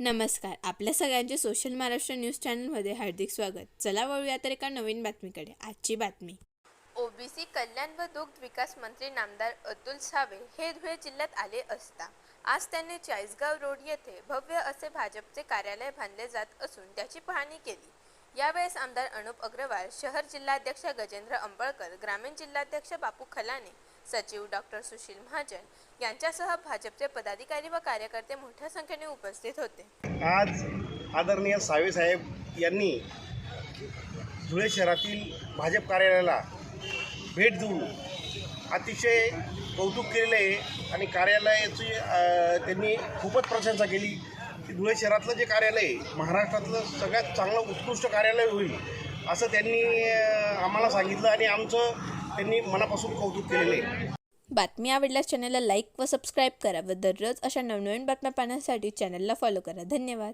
नमस्कार. आपल्या सगळ्यांचे सोशल महाराष्ट्र न्यूज चॅनलमध्ये हार्दिक स्वागत. चला वळूया तर एका नवीन बातमीकडे. आजची बातमी. ओबीसी कल्याण व दुग्ध विकास मंत्री नामदार अतुल सावे हे धुळे जिल्ह्यात आले असता. आज त्यांनी चाळीसगाव रोड येथे भव्य असे भाजपचे कार्यालय बांधले जात असून त्याची पाहणी केली. यावेळेस आमदार अनुप अग्रवाल शहर जिल्हाध्यक्ष गजेंद्र अंबळकर ग्रामीण जिल्हाध्यक्ष बापू खलाने सचिव डॉक्टर सुशील महाजन यांच्यासह भाजपचे पदाधिकारी व कार्यकर्ते मोठ्या संख्येने उपस्थित होते. आज आदरणीय साहेब यांनी धुळे शहरातील भाजप कार्यालयाला भेट देऊन अतिशय कौतुक केलेलं आहे आणि कार्यालयाची त्यांनी खूपच प्रशंसा केली की धुळे शहरातलं जे कार्यालय महाराष्ट्रातलं सगळ्यात चांगलं उत्कृष्ट कार्यालय होईल असं त्यांनी आम्हाला सांगितलं आणि आमचं त्यांनी मनापासून कौतुक केलेलं आहे. बातमी आवडल्यास चॅनलला लाईक व सबस्क्राईब करा व दररोज अशा नवनवीन बातम्या पाहण्यासाठी चॅनलला फॉलो करा. धन्यवाद.